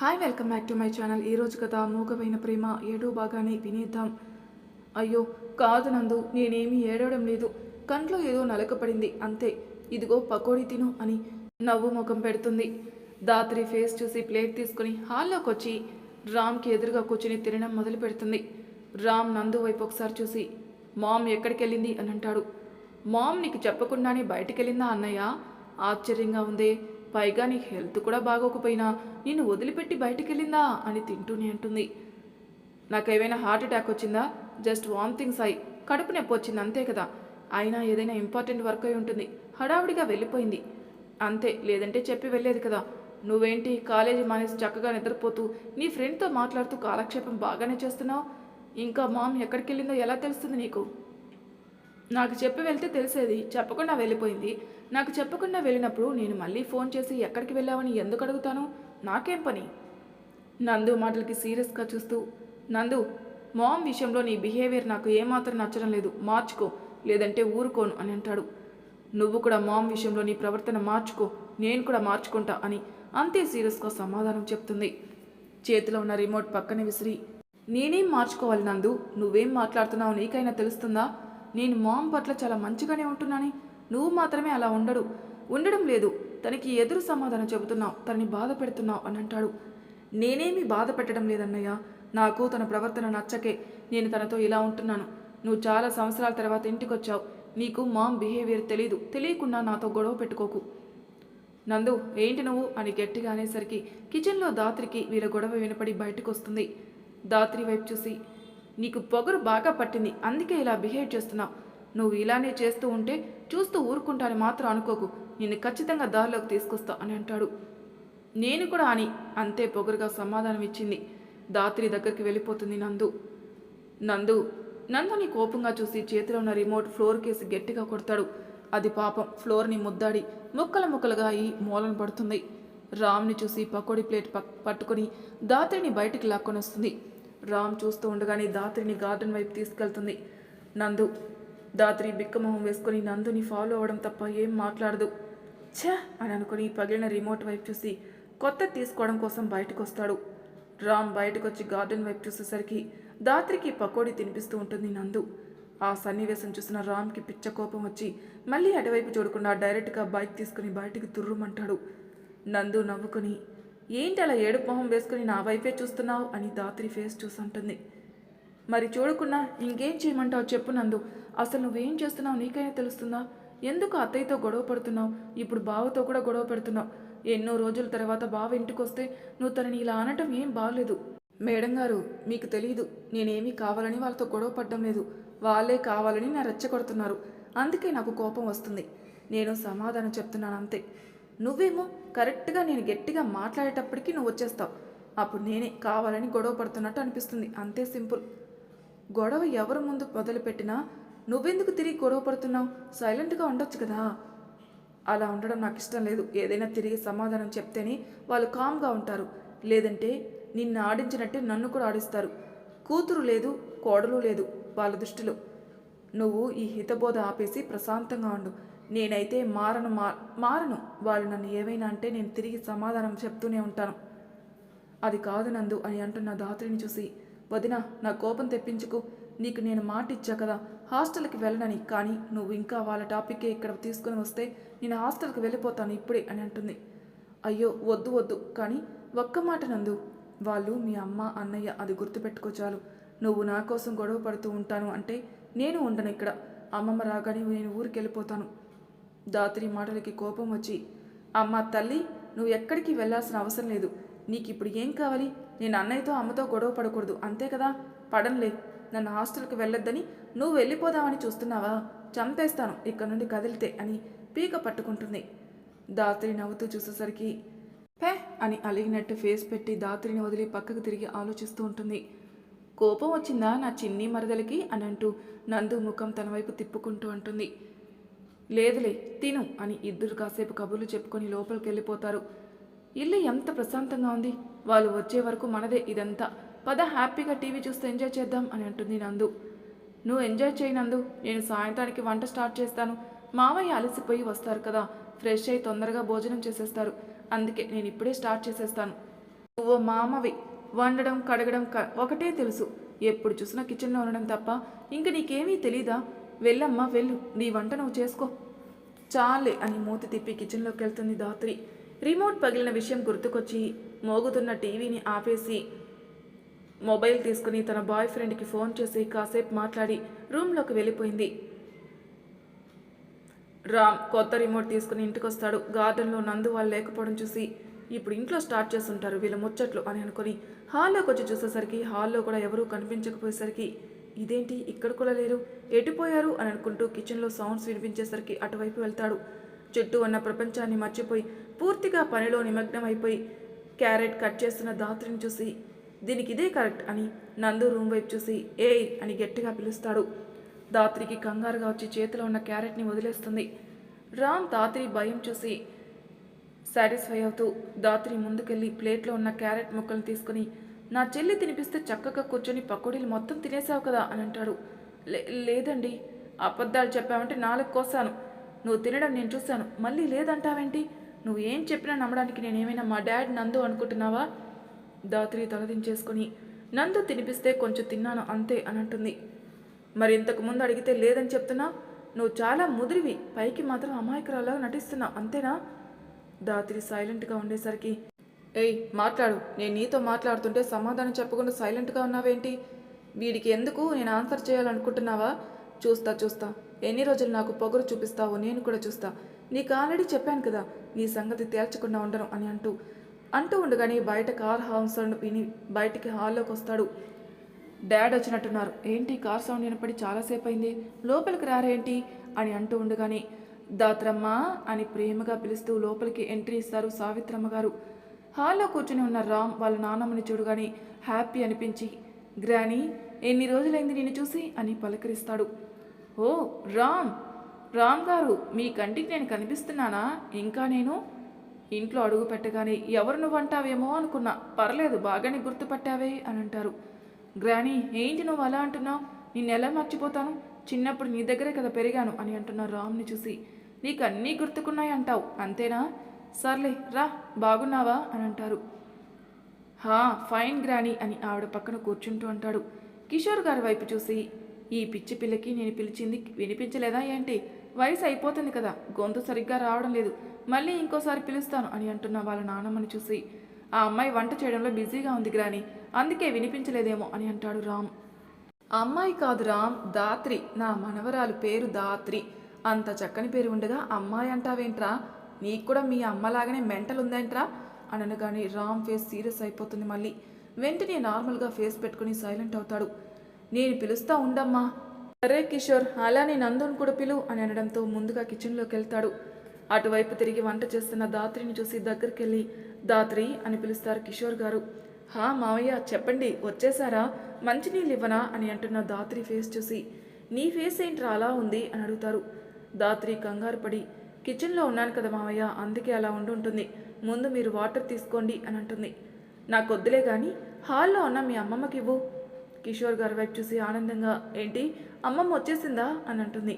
Hi welcome back to my channel ఈ రోజు కథ మూగమైన ప్రేమ ఏడో భాగాన్ని వినేద్దాం. అయ్యో కాదు నందు నేనేమీ ఏడవడం లేదు. కంట్లో ఏదో నలకపడింది అంతే. ఇదిగో పకోడీ తిను అని నవ్వు ముఖం పెడుతుంది. దాత్రి ఫేస్ చూసి ప్లేట్ తీసుకుని హాల్లోకి వచ్చి రామ్కి ఎదురుగా కూర్చుని తినడం మొదలు పెడుతుంది. రామ్ నందు వైపు ఒకసారి చూసి మామ్ ఎక్కడికి వెళ్ళింది అని అంటాడు. మామ్ నీకు చెప్పకుండానే బయటికి వెళ్ళిందా అన్నయ్య? ఆశ్చర్యంగా ఉందే. పైగా నీకు హెల్త్ కూడా బాగోకపోయినా నిన్ను వదిలిపెట్టి బయటికి వెళ్ళిందా అని తింటూనే అంటుంది. నాకేమైనా హార్ట్ అటాక్ వచ్చిందా? జస్ట్ వామిటింగ్స్ అయి కడుపు నొప్పి వచ్చింది అంతే కదా. అయినా ఏదైనా ఇంపార్టెంట్ వర్క్ అయి ఉంటుంది. హడావుడిగా వెళ్ళిపోయింది. అంతే లేదంటే చెప్పి వెళ్ళేది కదా. నువ్వేంటి కాలేజీ మానేసి చక్కగా నిద్రపోతూ నీ ఫ్రెండ్తో మాట్లాడుతూ కాలక్షేపం బాగానే చేస్తున్నావు? ఇంకా మామ్ ఎక్కడికి వెళ్ళిందో ఎలా తెలుస్తుంది నీకు? నాకు చెప్పి వెళ్తే తెలిసేది చెప్పకుండా వెళ్ళిపోయింది. నాకు చెప్పకుండా వెళ్ళినప్పుడు నేను మళ్ళీ ఫోన్ చేసి ఎక్కడికి వెళ్ళావని ఎందుకు అడుగుతాను? నాకేం పని? నందు మాటలకి సీరియస్గా చూస్తూ నందు మామ్ విషయంలో నీ బిహేవియర్ నాకు ఏమాత్రం నచ్చడం లేదు. మార్చుకో. లేదంటే ఊరుకోను అని అంటాడు. నువ్వు కూడా మామ్ విషయంలో నీ ప్రవర్తన మార్చుకో. నేను కూడా మార్చుకుంటా అని అంతే సీరియస్గా సమాధానం చెప్తుంది. చేతిలో ఉన్న రిమోట్ పక్కన విసిరి నేనేం మార్చుకోవాలి నందు? నువ్వేం మాట్లాడుతున్నావు నీకైనా తెలుస్తుందా? నేను మామ్ పట్ల చాలా మంచిగానే ఉంటున్నాని. నువ్వు మాత్రమే అలా ఉండడు. ఉండడం లేదు. తనకి ఎదురు సమాధానం చెబుతున్నావు. తనని బాధ పెడుతున్నావు అని అంటాడు. నేనేమీ బాధ పెట్టడం లేదన్నయ్య. నాకు తన ప్రవర్తన నచ్చకే నేను తనతో ఇలా ఉంటున్నాను. నువ్వు చాలా సంవత్సరాల తర్వాత ఇంటికి వచ్చావు నీకు మామ్ బిహేవియర్ తెలీదు. తెలియకుండా నాతో గొడవ పెట్టుకోకు. నందు ఏంటి నువ్వు? అని గట్టిగా అనేసరికి కిచెన్లో దాత్రికి వీళ్ళ గొడవ వినపడి బయటకు వస్తుంది దాత్రి వైపు చూసి నీకు పొగరు బాగా పట్టింది అందుకే ఇలా బిహేవ్ చేస్తున్నావు నువ్వు ఇలానే చేస్తూ ఉంటే చూస్తూ ఊరుకుంటాని మాత్రం అనుకోకు. నిన్ను ఖచ్చితంగా దారిలోకి తీసుకొస్తా అని అంటాడు. నేను కూడా అని అంతే పొగరుగా సమాధానం ఇచ్చింది. దాత్రి దగ్గరికి వెళ్ళిపోతుంది నందు. నందు నందుని కోపంగా చూసి చేతిలో ఉన్న రిమోట్ ఫ్లోర్ కేసి గట్టిగా కొడతాడు. అది పాపం ఫ్లోర్ని ముద్దాడి ముక్కలు ముక్కలుగా అయి మూలన పడుతుంది. రామ్ని చూసి పకోడీ ప్లేట్ పక్ పట్టుకొని దాత్రిని బయటికి లాక్కొని వస్తుంది రామ్ చూస్తూ ఉండగానే దాత్రిని గార్డెన్ వైపు తీసుకెళ్తుంది. నందు దాత్రి బిక్కమొహం వేసుకుని నందుని ఫాలో అవ్వడం తప్ప ఏం మాట్లాడదు. ఛ! అని అనుకుని పగిలిన రిమోట్ వైపు చూసి కొత్త తీసుకోవడం కోసం బయటకు వస్తాడు రామ్ బయటకు వచ్చి గార్డెన్ వైపు చూసేసరికి దాత్రికి పకోడీ తినిపిస్తూ ఉంటుంది నందు. ఆ సన్నివేశం చూసిన రామ్కి పిచ్చ కోపం వచ్చి మళ్ళీ అటువైపు చూడకుండా డైరెక్ట్గా బైక్ తీసుకుని బయటికి తుర్రుమంటాడు నందు నవ్వుకొని ఏంటి అలా ఏడుపు మొహం వేసుకుని నా వైపే చూస్తున్నావు అని దాత్రి ఫేస్ చూసంటుంది. మరి చూడకుండా ఇంకేం చేయమంటావు చెప్పు నందు. అసలు నువ్వేం చేస్తున్నావు నీకైనా తెలుస్తుందా? ఎందుకు అత్తయ్యతో గొడవ పడుతున్నావు? ఇప్పుడు బావతో కూడా గొడవ పెడుతున్నావు. ఎన్నో రోజుల తర్వాత బావ ఇంటికి వస్తే నువ్వు తనని ఇలా అనటం ఏం బాగలేదు మేడం గారు మీకు తెలియదు నేనేమీ కావాలని వాళ్ళతో గొడవ పడడం లేదు. వాళ్ళే కావాలని నా రెచ్చగొడుతున్నారు. అందుకే నాకు కోపం వస్తుంది. నేను సమాధానం చెప్తున్నాను అంతే. నువ్వేమో కరెక్ట్గా నేను గట్టిగా మాట్లాడేటప్పటికి నువ్వు వచ్చేస్తావు. అప్పుడు నేనే కావాలని గొడవ పడుతున్నట్టు అనిపిస్తుంది. అంతే సింపుల్. గొడవ ఎవరి ముందు మొదలుపెట్టినా నువ్వెందుకు తిరిగి గొడవ పడుతున్నావు? సైలెంట్గా ఉండొచ్చు కదా. అలా ఉండడం నాకు ఇష్టం లేదు. ఏదైనా తిరిగి సమాధానం చెప్తేనే వాళ్ళు కామ్గా ఉంటారు. లేదంటే నిన్ను ఆడించినట్టే నన్ను కూడా ఆడిస్తారు. కూతురు లేదు కోడలు లేదు వాళ్ళ దృష్టిలో. నువ్వు ఈ హితబోధ ఆపేసి ప్రశాంతంగా ఉండు. నేనైతే మారను మా మారను. వాళ్ళు నన్ను ఏమైనా అంటే నేను తిరిగి సమాధానం చెప్తూనే ఉంటాను. అది కాదు నందు అని అంటున్న దాత్రిని చూసి వదిన నా కోపం తెప్పించుకు. నీకు నేను మాట ఇచ్చా కదా హాస్టల్కి వెళ్ళనని. కానీ నువ్వు ఇంకా వాళ్ళ టాపిక్కే ఇక్కడ తీసుకుని వస్తే నేను హాస్టల్కి వెళ్ళిపోతాను ఇప్పుడే అని అంటుంది. అయ్యో వద్దు వద్దు. కానీ ఒక్క మాట నందు. వాళ్ళు మీ అమ్మ అన్నయ్య అది గుర్తుపెట్టుకో చాలు. నువ్వు నా కోసం గొడవ పడుతూ ఉంటాను అంటే నేను ఉండను ఇక్కడ. అమ్మమ్మ రాగానే నేను ఊరికి వెళ్ళిపోతాను దాత్రి మాటలకి కోపం వచ్చి అమ్మ తల్లి నువ్వు ఎక్కడికి వెళ్ళాల్సిన అవసరం లేదు. నీకు ఇప్పుడు ఏం కావాలి? నేను అన్నయ్యతో అమ్మతో గొడవ పడకూడదు. అంతే కదా? పడంలే నన్ను హాస్టల్కి వెళ్ళొద్దని నువ్వు వెళ్ళిపోదామని చూస్తున్నావా? చంపేస్తాను. ఇక్కడ నుండి కదిలితే అని పీక పట్టుకుంటుంది. దాత్రి నవ్వుతూ చూసేసరికి పే అని అలిగినట్టు ఫేస్ పెట్టి దాత్రిని వదిలి పక్కకు తిరిగి ఆలోచిస్తూ ఉంటుంది. కోపం వచ్చిందా నా చిన్ని మరదలకి? అని అంటూ నందు ముఖం తన వైపు తిప్పుకుంటూ అంటుంది లేదులే తిను అని ఇద్దరు కాసేపు కబుర్లు చెప్పుకొని లోపలికి వెళ్ళిపోతారు ఇల్లు ఎంత ప్రశాంతంగా ఉంది. వాళ్ళు వచ్చే వరకు మనదే ఇదంతా. పద హ్యాపీగా టీవీ చూస్తూ ఎంజాయ్ చేద్దాం అని అంటుంది నందు. నువ్వు ఎంజాయ్ చేయి నందు నేను సాయంత్రానికి వంట స్టార్ట్ చేస్తాను. మావయ్య అలసిపోయి వస్తారు కదా ఫ్రెష్ అయి తొందరగా భోజనం చేసేస్తారు. అందుకే నేను ఇప్పుడే స్టార్ట్ చేసేస్తాను. నువ్వు మామవి వండడం కడగడం ఒకటే తెలుసు. ఎప్పుడు చూసినా కిచెన్లో ఉండడం తప్ప ఇంక నీకేమీ తెలీదా? వెళ్ళమ్మా వెళ్ళు. నీ వంట నువ్వు చేసుకో. చాలే అని మూతి తిప్పి కిచెన్లోకి వెళ్తుంది దాత్రి రిమోట్ పగిలిన విషయం గుర్తుకొచ్చి మోగుతున్న టీవీని ఆపేసి మొబైల్ తీసుకుని తన బాయ్ ఫ్రెండ్కి ఫోన్ చేసి కాసేపు మాట్లాడి రూమ్లోకి వెళ్ళిపోయింది. రామ్ కొత్త రిమోట్ తీసుకుని ఇంటికి వస్తాడు గార్డెన్లో నందు వాళ్ళు లేకపోవడం చూసి ఇప్పుడు ఇంట్లో స్టార్ట్ చేస్తుంటారు వీళ్ళ ముచ్చట్లు అని అనుకుని హాల్లోకి వచ్చి చూసేసరికి హాల్లో కూడా ఎవరూ కనిపించకపోయేసరికి ఇదేంటి? ఇక్కడ కూడా లేరు. ఎటుపోయారు అని అనుకుంటూ కిచెన్లో సౌండ్స్ వినిపించేసరికి అటువైపు వెళ్తాడు. చుట్టూ ఉన్న ప్రపంచాన్ని మర్చిపోయి పూర్తిగా పనిలో నిమగ్నం అయిపోయి క్యారెట్ కట్ చేస్తున్న దాత్రిని చూసి దీనికి ఇదే కరెక్ట్ అని నందు రూమ్ వైపు చూసి ఏయ్ అని గట్టిగా పిలుస్తాడు. దాత్రికి కంగారుగా వచ్చి చేతిలో ఉన్న క్యారెట్ని వదిలేస్తుంది. రామ్ దాత్రి భయం చూసి సాటిస్ఫై అవుతూ దాత్రి ముందుకెళ్ళి ప్లేట్లో ఉన్న క్యారెట్ ముక్కలు తీసుకుని నా చెల్లి తినిపిస్తే చక్కగా కూర్చొని పకోడీలు మొత్తం తినేసావు కదా అని అంటాడు. "లే- లేదండి. అబద్ధాలు చెప్పావంటే నాలుగు కోసాను. నువ్వు తినడం నేను చూశాను. మళ్ళీ లేదంటావేంటి? నువ్వు ఏం చెప్పినా నమ్మడానికి నేనేమైనా మా డాడ్ నందు అనుకుంటున్నావా? దాత్రి తలదించేసుకుని నందు తినిపిస్తే కొంచెం తిన్నాను అంతే అని అంటుంది. మరి ఇంతకు ముందు అడిగితే లేదని చెప్తున్నా? నువ్వు చాలా ముదిరివి. పైకి మాత్రం అమాయకురాలాగా నటిస్తున్నావు. అంతేనా? దాత్రి సైలెంట్గా ఉండేసరికి ఏయ్ మాట్లాడు. నేను నీతో మాట్లాడుతుంటే సమాధానం చెప్పకుండా సైలెంట్గా ఉన్నావేంటి? వీడికి ఎందుకు నేను ఆన్సర్ చేయాలనుకుంటున్నావా? చూస్తా చూస్తా. ఎన్ని రోజులు నాకు పొగరు చూపిస్తావో నేను కూడా చూస్తా. నీకు ఆల్రెడీ చెప్పాను కదా నీ సంగతి తేల్చకుండా ఉండను అని అంటూ. అంటూ ఉండగానే బయట కార్ హార్న్ సౌండ్ విని బయటికి హాల్లోకి వస్తాడు. డాడ్ వచ్చినట్టున్నారు. ఏంటి కార్ సౌండ్ వినపడి చాలాసేపు అయింది లోపలికి రారేంటి? అని అంటూ ఉండగానే దాత్రమ్మ అని ప్రేమగా పిలుస్తూ లోపలికి ఎంట్రీ ఇస్తారు సావిత్రమ్మ గారు. హాల్లో కూర్చుని ఉన్న రామ్ వాళ్ళ నాన్నమ్మని చూడగానే హ్యాపీ అనిపించి గ్రానీ ఎన్ని రోజులైంది నిన్ను చూసి? అని పలకరిస్తాడు. ఓ రామ్ రామ్ గారు మీ కంటికి నేను కనిపిస్తున్నానా? ఇంకా నేను? ఇంట్లో అడుగు పెట్టగానే ఎవరు నువ్వు అంటావేమో అనుకున్నా పర్లేదు బాగానే గుర్తుపట్టావే అని అంటారు. గ్రానీ ఏంటి నువ్వు అలా అంటున్నావు? నిన్ను ఎలా మర్చిపోతాను? చిన్నప్పుడు నీ దగ్గరే కదా పెరిగాను అని అంటున్న రామ్ని చూసి నీకు అన్నీ గుర్తుకున్నాయి అంటావు అంతేనా? సర్లే రా బాగున్నావా? అని అంటారు హా ఫైన్ గ్రానీ అని ఆవిడ పక్కన కూర్చుంటూ అంటాడు. కిషోర్ గారి వైపు చూసి ఈ పిచ్చి పిల్లకి నేను పిలిచింది వినిపించలేదా ఏంటి? వయసు అయిపోతుంది కదా గొంతు సరిగ్గా రావడం లేదు. మళ్ళీ ఇంకోసారి పిలుస్తాను అని అంటున్న వాళ్ళ నాన్నమ్మని చూసి ఆ అమ్మాయి వంట చేయడంలో బిజీగా ఉంది గ్రాని అందుకే వినిపించలేదేమో అని అంటాడు రామ్. అమ్మాయి కాదు రామ్ దాత్రి. నా మనవరాలు పేరు దాత్రి. అంత చక్కని పేరు ఉండగా అమ్మాయి అంటావేంట్రా? నీకు కూడా మీ అమ్మలాగానే మెంటల్ ఉందేంట్రా? అని అనగానే రామ్ ఫేస్ సీరియస్ అయిపోతుంది మళ్ళీ. వెంటనే నార్మల్గా ఫేస్ పెట్టుకుని సైలెంట్ అవుతాడు. నేను పిలుస్తా ఉండమ్మా. సరే కిషోర్ అలానే నందుని కూడా పిలు అని అనడంతో ముందుగా కిచెన్లోకి వెళ్తాడు. అటువైపు తిరిగి వంట చేస్తున్న దాత్రిని చూసి దగ్గరికి వెళ్ళి దాత్రి అని పిలుస్తారు కిషోర్ గారు. హా మావయ్య చెప్పండి వచ్చేసారా మంచినీళ్ళు ఇవ్వనా అని అంటున్న దాత్రి ఫేస్ చూసి. నీ ఫేస్ ఏంట్రా అలా ఉంది? అని అడుగుతారు. దాత్రి కంగారు పడి కిచెన్లో ఉన్నాను కదా మావయ్య అందుకే అలా ఉండుంటుంది ముందు మీరు వాటర్ తీసుకోండి అని అంటుంది. నాకు వద్దులే కానీ హాల్లో ఉన్న మీ అమ్మమ్మకి ఇవ్వు కిషోర్ గారి వైపు చూసి ఆనందంగా ఏంటి అమ్మమ్మ వచ్చేసిందా? అని అంటుంది.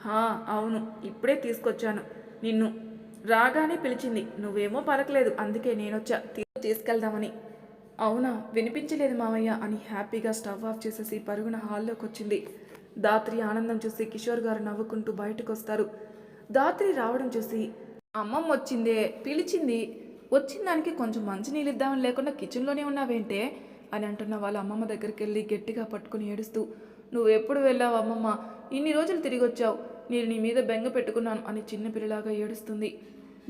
హా అవును ఇప్పుడే తీసుకొచ్చాను. నిన్ను రాగానే పిలిచింది. నువ్వేమో పలకలేదు అందుకే నేనొచ్చా వచ్చా తీసుకెళ్దామని. అవునా వినిపించలేదు మామయ్య అని హ్యాపీగా స్టవ్ ఆఫ్ చేసేసి పరుగున హాల్లోకి వచ్చింది దాత్రి ఆనందం చూసి కిషోర్ గారు నవ్వుకుంటూ బయటకు వస్తారు దాత్రి రావడం చూసి అమ్మమ్మ వచ్చిందే పిలిచింది. వచ్చిన దానికి కొంచెం మంచినీళ్ళు ఇద్దామని లేకుండా కిచెన్లోనే ఉన్నావేంటే? అని అంటున్న వాళ్ళ అమ్మమ్మ దగ్గరికి వెళ్ళి గట్టిగా పట్టుకుని ఏడుస్తూ నువ్వు ఎప్పుడు వెళ్ళావు అమ్మమ్మ? ఇన్ని రోజులు తిరిగి వచ్చావు. నేను నీ మీద బెంగ పెట్టుకున్నాను అని చిన్నపిల్లలాగా ఏడుస్తుంది.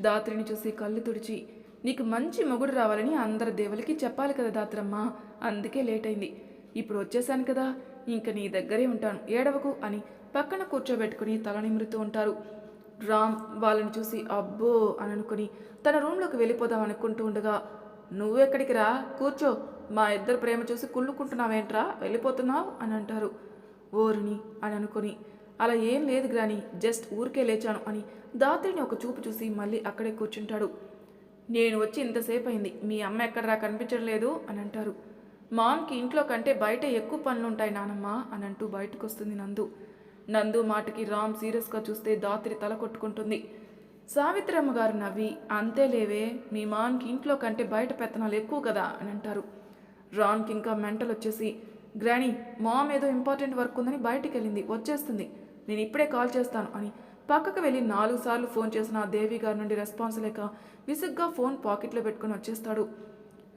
దాత్రిని చూసి కళ్ళు తుడిచి నీకు మంచి మొగుడు రావాలని అందరి దేవులకి చెప్పాలి కదా దాత్రమ్మ. అందుకే లేట్ అయింది ఇప్పుడు వచ్చేసాను కదా. ఇంక నీ దగ్గరే ఉంటాను. ఏడవకు అని పక్కన కూర్చోబెట్టుకుని తల నిమురుతూ ఉంటారు. రామ్ వాళ్ళని చూసి అబ్బో అని అనుకుని తన రూమ్లోకి వెళ్ళిపోదాం అనుకుంటూ ఉండగా నువ్వెక్కడికి రా? కూర్చో. మా ఇద్దరు ప్రేమ చూసి కుళ్ళుకుంటున్నావేంట్రా? వెళ్ళిపోతున్నావు? అని అంటారు. ఓరుని అని అనుకుని అలా ఏం లేదు గ్రాని జస్ట్ ఊరికే లేచాను అని దాత్రిని ఒక చూపు చూసి మళ్ళీ అక్కడే కూర్చుంటాడు. నేను వచ్చి ఇంతసేపు అయింది. మీ అమ్మ ఎక్కడరా కనిపించడం లేదు అని అంటారు. మామ్కి ఇంట్లో కంటే బయట ఎక్కువ పనులుంటాయి నానమ్మ అని అంటూ బయటకు వస్తుంది నందు. నందు మాటకి రామ్ సీరియస్గా చూస్తే దాత్రి తల కొట్టుకుంటుంది. సావిత్రమ్మ గారు నవ్వి అంతేలేవే మీ మాన్కి ఇంట్లో కంటే బయట పెత్తనాలు ఎక్కువ కదా అని అంటారు. రాన్కి ఇంకా మెంటల్ వచ్చేసి గ్రానీ మామ్ ఏదో ఇంపార్టెంట్ వర్క్ ఉందని బయటికి వెళ్ళింది వచ్చేస్తుంది. నేను ఇప్పుడే కాల్ చేస్తాను అని పక్కకు వెళ్ళి నాలుగు సార్లు ఫోన్ చేసిన దేవి గారి నుండి రెస్పాన్స్ లేక విసుగ్గా ఫోన్ పాకెట్లో పెట్టుకుని వచ్చేస్తాడు.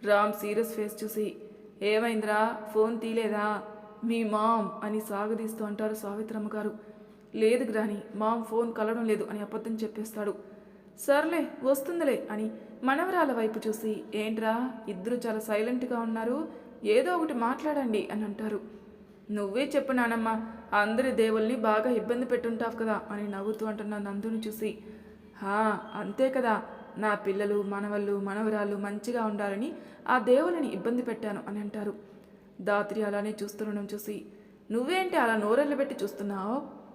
రామ్ సీరియస్ ఫేస్ చూసి ఏమైందిరా? ఫోన్ తీలేదా మీ మామ్ అని స్వాగతిస్తూ అంటారు సావిత్రమ్మ గారు. లేదు గ్రాని మామ్ ఫోన్ కలవడం లేదు అని అబద్ధం చెప్పేస్తాడు. సర్లే వస్తుందిలే అని మనవరాల వైపు చూసి ఏంట్రా ఇద్దరు చాలా సైలెంట్గా ఉన్నారు ఏదో ఒకటి మాట్లాడండి అని అంటారు. నువ్వే చెప్పు నానమ్మ అందరి దేవుల్ని బాగా ఇబ్బంది పెట్టుంటావు కదా అని నవ్వుతూ అంటున్న నందుని చూసి హా అంతే కదా నా పిల్లలు మనవళ్ళు మనవరాళ్ళు మంచిగా ఉండాలని ఆ దేవుళ్ళని ఇబ్బంది పెట్టాను అని అంటారు. దాత్రి అలానే చూస్తుండడం చూసి నువ్వేంటి అలా నోరెళ్ళు పెట్టి చూస్తున్నావు?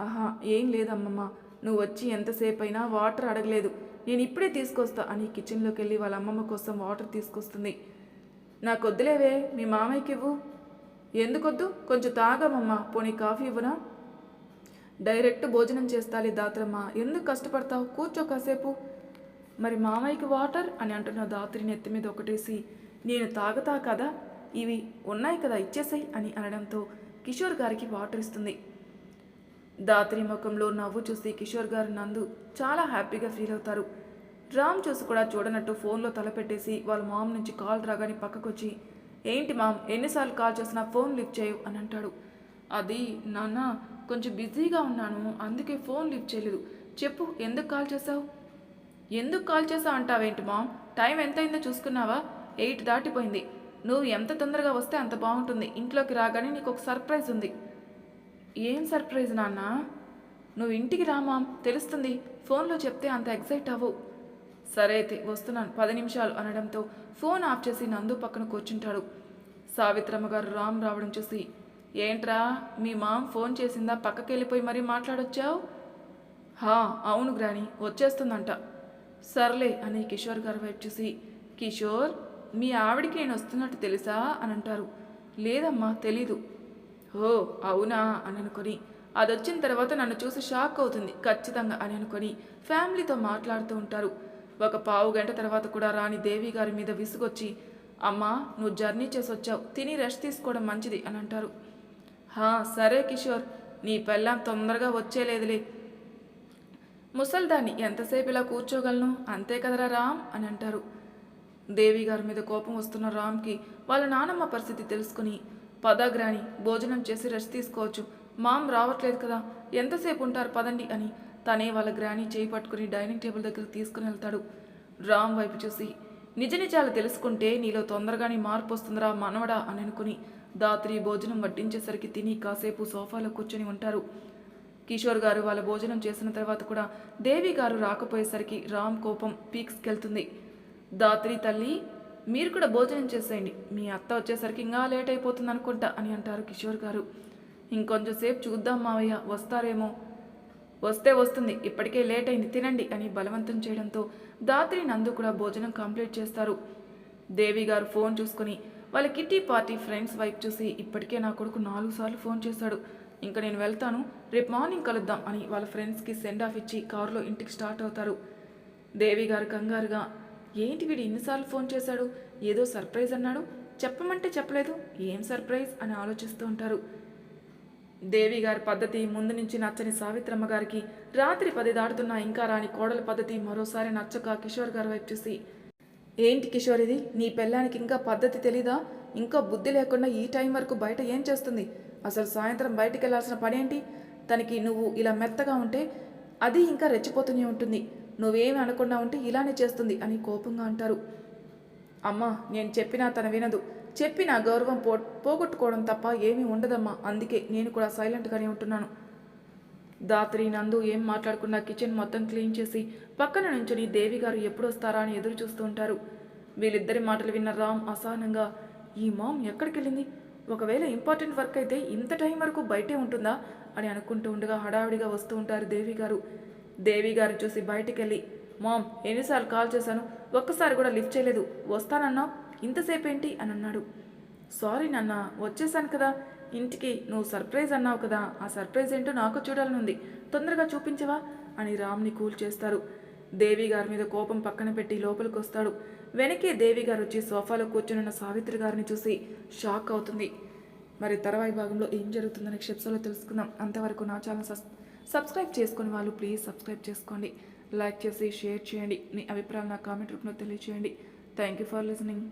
ఆహా ఏం లేదమ్మమ్మ. నువ్వు వచ్చి ఎంతసేపు అయినా వాటర్ అడగలేదు. నేను ఇప్పుడే తీసుకొస్తా అని కిచెన్లోకి వెళ్ళి వాళ్ళ అమ్మమ్మ కోసం వాటర్ తీసుకొస్తుంది. నాకు వద్దులేవే మీ మామయ్యకి ఇవ్వు. ఎందుకొద్దు? కొంచెం తాగమమ్మ పోనీ కాఫీ ఇవ్వనా? డైరెక్ట్ భోజనం చేస్తాలి దాత్రమ్మ. ఎందుకు కష్టపడతావు? కూర్చో కాసేపు. మరి మామయ్యకి వాటర్? అని అంటున్న దాత్రి నెత్తి మీద ఒకటేసి నేను తాగతా కదా. ఇవి ఉన్నాయి కదా ఇచ్చేసాయి అని అనడంతో కిషోర్ గారికి వాటర్ ఇస్తుంది. దాత్రి ముఖంలో నవ్వు చూసి కిషోర్ గారు నందు చాలా హ్యాపీగా ఫీల్ అవుతారు. రామ్ చూసి కూడా చూడనట్టు ఫోన్లో తలపెట్టేసి వాళ్ళ మామ్ నుంచి కాల్ రాగానే పక్కకొచ్చి ఏంటి మామ్ ఎన్నిసార్లు కాల్ చేసినా ఫోన్ లిఫ్ట్ చేయవు అని అంటాడు. అది నాన్న కొంచెం బిజీగా ఉన్నాను అందుకే ఫోన్ లిఫ్ట్ చేయలేదు. చెప్పు ఎందుకు కాల్ చేసావు ఎందుకు కాల్ చేసావు అంటావేంటి మామ్? టైం ఎంతైందో చూసుకున్నావా? ఎయిట్ దాటిపోయింది. నువ్వు ఎంత తొందరగా వస్తే అంత బాగుంటుంది. ఇంట్లోకి రాగానే నీకు ఒక సర్ప్రైజ్ ఉంది. ఏం సర్ప్రైజ్ నాన్న? నువ్వు ఇంటికి రామా తెలుస్తుంది. ఫోన్లో చెప్తే అంత ఎగ్జైట్ అవ్వు. సరే అయితే వస్తున్నాను. పది నిమిషాలు అనడంతో ఫోన్ ఆఫ్ చేసి నందు పక్కన కూర్చుంటాడు. సావిత్రమ్మ గారు రామ్ రావడం చూసి ఏంట్రా మీ మామ్ ఫోన్ చేసిందా? పక్కకి వెళ్ళిపోయి మరీ మాట్లాడొచ్చావు? హా అవును గ్రాని వచ్చేస్తుందంట. సర్లే అని కిషోర్ గారు వైపు చూసి కిషోర్ మీ ఆవిడికి నేను వస్తున్నట్టు తెలుసా అని అంటారు. లేదమ్మా తెలీదు. ఓ అవునా అని అనుకొని అది వచ్చిన తర్వాత నన్ను చూసి షాక్ అవుతుంది ఖచ్చితంగా అని అనుకొని ఫ్యామిలీతో మాట్లాడుతూ ఉంటారు. ఒక పావు గంట తర్వాత కూడా రాని దేవి గారి మీద విసుగొచ్చి అమ్మా నువ్వు జర్నీ చేసి వచ్చావు తిని రెస్ట్ తీసుకోవడం మంచిది అని అంటారు. హా సరే కిషోర్ నీ పెళ్ళాం తొందరగా వచ్చేలేదులే. ముసల్దాన్ని ఎంతసేపు ఇలా కూర్చోగలను? అంతే కదరా రామ్ అని అంటారు. దేవి గారి మీద కోపం వస్తున్న రామ్కి వాళ్ళ నానమ్మ పరిస్థితి తెలుసుకుని పదాగ్రాని భోజనం చేసి రెస్ట్ తీసుకోవచ్చు. మామ్ రావట్లేదు కదా. ఎంతసేపు ఉంటారు పదండి అని తనే వాళ్ళ గ్రాని చేయి పట్టుకుని డైనింగ్ టేబుల్ దగ్గరికి తీసుకుని వెళ్తాడు. రామ్ వైపు చూసి నిజ నిజాలు తెలుసుకుంటే నీలో తొందరగానే మార్పు వస్తుందిరా మనవడా అని అనుకుని దాత్రి భోజనం వడ్డించేసరికి తిని కాసేపు సోఫాలో కూర్చొని ఉంటారు. కిషోర్ గారు వాళ్ళ భోజనం చేసిన తర్వాత కూడా దేవి గారు రాకపోయేసరికి రామ్ కోపం పీక్స్కెళ్తుంది. దాత్రి తల్లి మీరు కూడా భోజనం చేసేయండి. మీ అత్త వచ్చేసరికి ఇంకా లేట్ అయిపోతుంది అనుకుంటా అని అంటారు కిషోర్ గారు. ఇంకొంచెం సేపు చూద్దాం మావయ్య వస్తారేమో. వస్తే వస్తుంది ఇప్పటికే లేట్ అయింది తినండి అని బలవంతం చేయడంతో దాత్రి నందు కూడా భోజనం కంప్లీట్ చేస్తారు. దేవి గారు ఫోన్ చూసుకుని వాళ్ళ కిట్టి పార్టీ ఫ్రెండ్స్ వైపు చూసి ఇప్పటికే నా కొడుకు నాలుగు సార్లు ఫోన్ చేశాడు. ఇంకా నేను వెళ్తాను రేపు మార్నింగ్ కలుద్దాం అని వాళ్ళ ఫ్రెండ్స్కి సెండ్ ఆఫ్ ఇచ్చి కారులో ఇంటికి స్టార్ట్ అవుతారు. దేవి గారు కంగారుగా ఏంటి వీడు ఎన్నిసార్లు ఫోన్ చేశాడు? ఏదో సర్ప్రైజ్ అన్నాడు? చెప్పమంటే చెప్పలేదు. ఏం సర్ప్రైజ్? అని ఆలోచిస్తూ ఉంటారు. దేవి గారి పద్ధతి ముందు నుంచి నచ్చని సావిత్రమ్మ గారికి రాత్రి పది దాటుతున్నా ఇంకా రాని కోడల పద్ధతి మరోసారి నచ్చక కిషోర్ గారి వైపు చూసి ఏంటి కిషోర్ ఇది? నీ పెళ్ళానికి ఇంకా పద్ధతి తెలీదా? ఇంకా బుద్ధి లేకుండా ఈ టైం వరకు బయట ఏం చేస్తుంది? అసలు సాయంత్రం బయటికి వెళ్ళాల్సిన పనేంటి? తనకి నువ్వు ఇలా మెత్తగా ఉంటే అది ఇంకా రెచ్చిపోతూనే ఉంటుంది. నువ్వేమి అనకుండా ఉంటే ఇలానే చేస్తుంది అని కోపంగా అంటారు. అమ్మా నేను చెప్పినా తన వినదు. చెప్పి నా గౌరవం పో పోగొట్టుకోవడం తప్ప ఏమీ ఉండదమ్మా. అందుకే నేను కూడా సైలెంట్గానే ఉంటున్నాను. దాత్రి నందు ఏం మాట్లాడకుండా కిచెన్ మొత్తం క్లీన్ చేసి పక్కన నుంచుని దేవి గారు ఎప్పుడు వస్తారా అని ఎదురు చూస్తూ ఉంటారు. వీళ్ళిద్దరి మాటలు విన్న రామ్ అసహనంగా ఈ మామ్ ఎక్కడికి వెళ్ళింది ఒకవేళ ఇంపార్టెంట్ వర్క్ అయితే ఇంత టైం వరకు బయటే ఉంటుందా? అని అనుకుంటూ ఉండగా హడావిడిగా వస్తూ ఉంటారు దేవి గారు. దేవి గారు చూసి బయటికి వెళ్ళి మామ్ ఎన్నిసార్లు కాల్ చేశాను? ఒక్కసారి కూడా లిఫ్ట్ చేయలేదు. వస్తానన్నావు ఇంతసేపు ఏంటి అని అన్నాడు. సారీ నాన్న వచ్చేసాను కదా. ఇంటికి నువ్వు సర్ప్రైజ్ అన్నావు కదా. ఆ సర్ప్రైజ్ ఏంటో నాకు చూడాలని ఉంది తొందరగా చూపించవా? అని రామ్ని కూల్ చేస్తారు. దేవి గారి మీద కోపం పక్కన పెట్టి లోపలికి వస్తాడు వెనకే దేవి గారు వచ్చి సోఫాలో కూర్చునున్న సావిత్రి గారిని చూసి షాక్ అవుతుంది. మరి తర్వాయి భాగంలో ఏం జరుగుతుందనే క్షిప్సలో తెలుసుకుందాం. అంతవరకు నా ఛానల్ సబ్ సబ్స్క్రైబ్ చేసుకుని వాళ్ళు ప్లీజ్ సబ్స్క్రైబ్ చేసుకోండి. లైక్ చేసి షేర్ చేయండి. మీ అభిప్రాయాలు నా కామెంట్ రూపంలో తెలియచేయండి. Thank you for listening